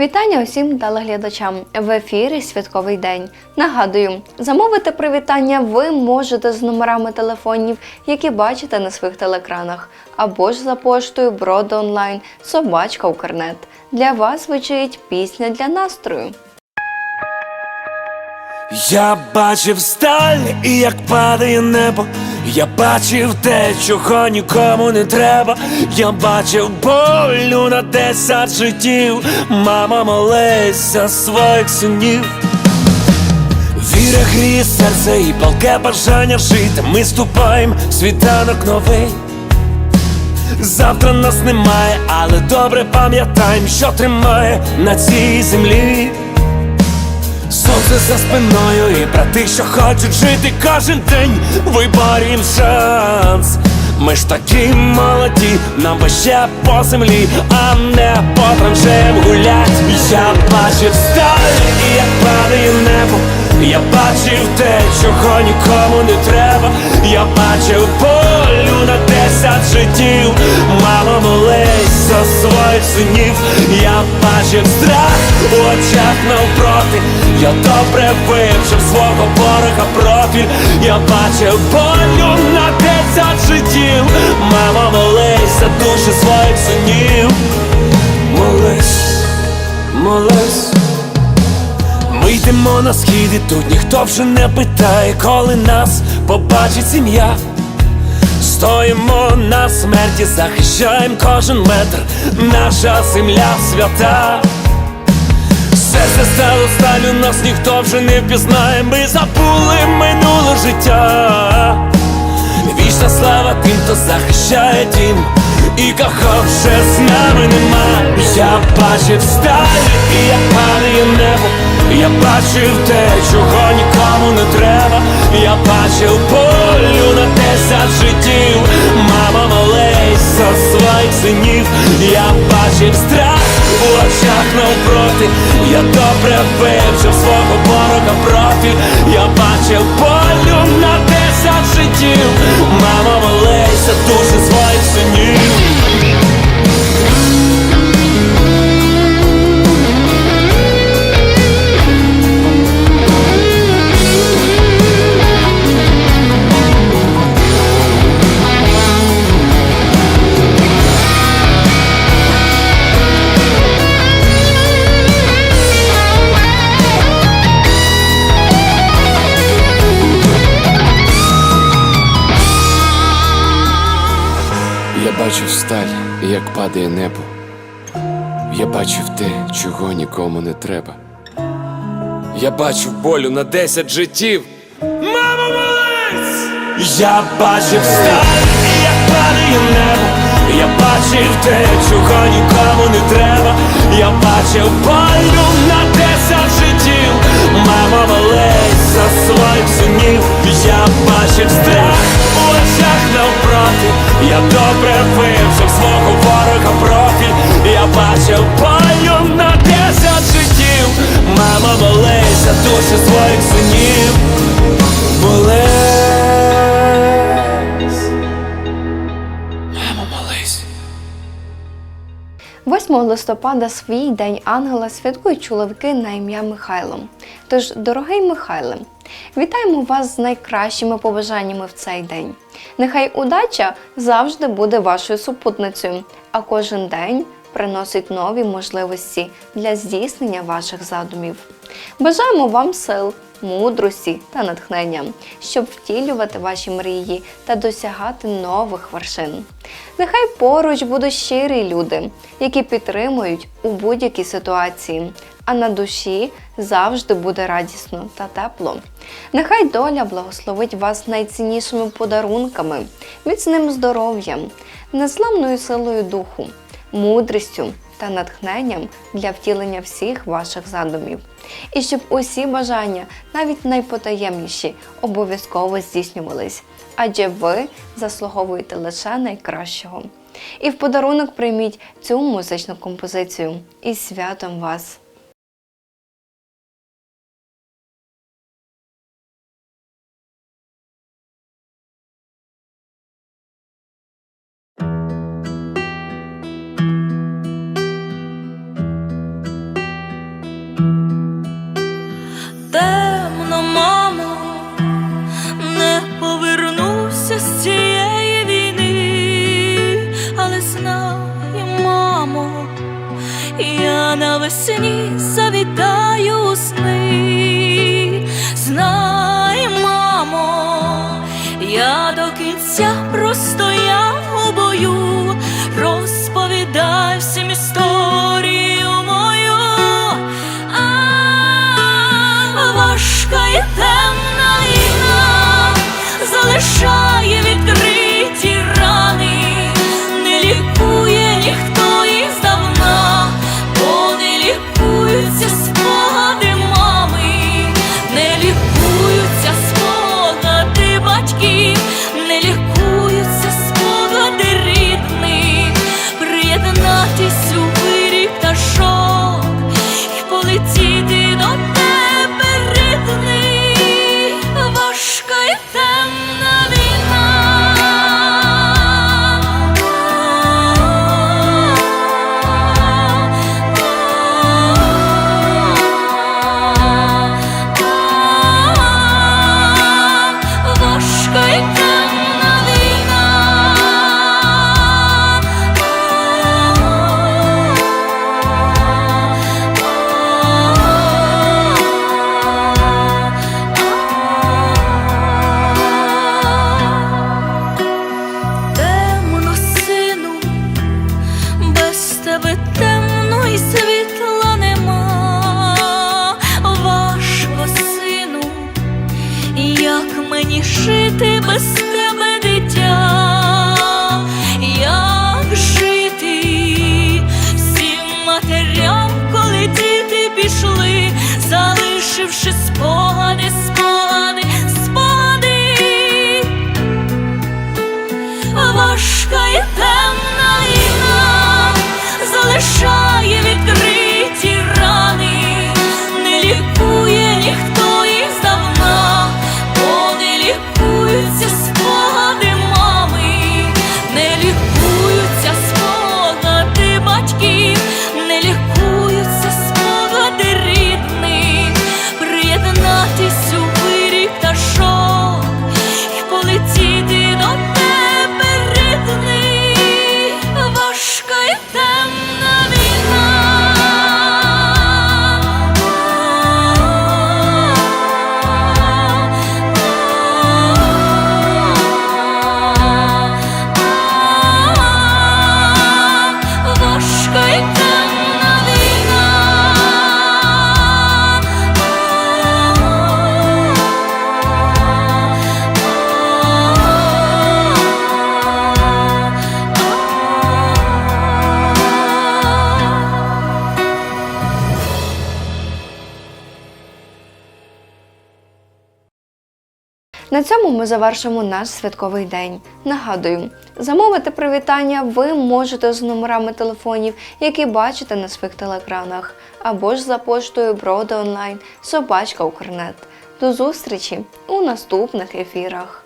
Вітання усім телеглядачам в ефірі Святковий день. Нагадую, замовити привітання ви можете з номерами телефонів, які бачите на своїх телекранах, або ж за поштою Броди онлайн Собачка Укрнет. Для вас звучить пісня для настрою. Я бачив сталь, і як падає небо. Я бачив те, чого нікому не треба. Я бачив болю на десять життів. Мама молися своїх синів. Віра гріє серце і палке бажання жити. Ми ступаємо світанок новий. Завтра нас немає, але добре пам'ятаємо, що тримає на цій землі. Сонце за спиною і брати, що хочуть жити кожен день, виборім шанс. Ми ж такі молоді, нам би ще по землі, а не по траншеям гулять. Я бачив сталь, і як падає небо. Я бачив те, чого нікому не треба. Я бачив полю на десять життів. Мама молись за своїх синів. Я бачив страх у очах навпроти. Я добре вивчив свого ворога профіль. Я бачив полю на десять життів. Мама молись за душі своїх синів. Молись, молись. Ми йдемо на схід і тут ніхто вже не питає, коли нас побачить сім'я. Стоїмо на смерті, захищаємо кожен метр, наша земля свята. Все це стало сталю, нас ніхто вже не впізнає, ми забули минуле життя. Вічна слава тим, хто захищає дім, і кого вже з нами нема. Я бачив сталь, і як падає небо. Я бачив те, чого нікому не треба. Я бачив болю на десять життів. Мама молись за своїх синів. Я бачив страх у очах навпроти. Я добре вивчив свого ворога профіль. Я бачив болю на десять життів. Мама молись за душі своїх синів. Сталь, як падає небо. Я бачив те, чого нікому не треба. Я бачив болю на десять життів. Мама молись! Я бачив сталь, як падає небо. Я бачив те, чого нікому не треба. Я бачив болю на десять життів. Мама молись за своїх синів. Я бачив страх у очах. Я добре вивчив свого ворога профіль. Я бачив бою на десять життів. Мама молися, душі своїх синів. Молись. 8 листопада свій день ангела святкують чоловіки на ім'я Михайло. Тож, дорогий Михайле, вітаємо вас з найкращими побажаннями в цей день. Нехай удача завжди буде вашою супутницею, а кожен день приносить нові можливості для здійснення ваших задумів. Бажаємо вам сил, мудрості та натхнення, щоб втілювати ваші мрії та досягати нових вершин. Нехай поруч будуть щирі люди, які підтримують у будь-якій ситуації, а на душі завжди буде радісно та тепло. Нехай доля благословить вас найціннішими подарунками, міцним здоров'ям, незламною силою духу, мудрістю та натхненням для втілення всіх ваших задумів. І щоб усі бажання, навіть найпотаємніші, обов'язково здійснювались, адже ви заслуговуєте лише найкращого. І в подарунок прийміть цю музичну композицію із святом вас! я навесні завітаю у сни, знай, мамо, я до кінця просто. залишивши спогади, спогади, спогади, важка і темна війна залишає. На цьому ми завершимо наш святковий день. Нагадую, замовити привітання ви можете з номерами телефонів, які бачите на своїх телеекранах, або ж за поштою Броди онлайн собачка Укрнет. До зустрічі у наступних ефірах.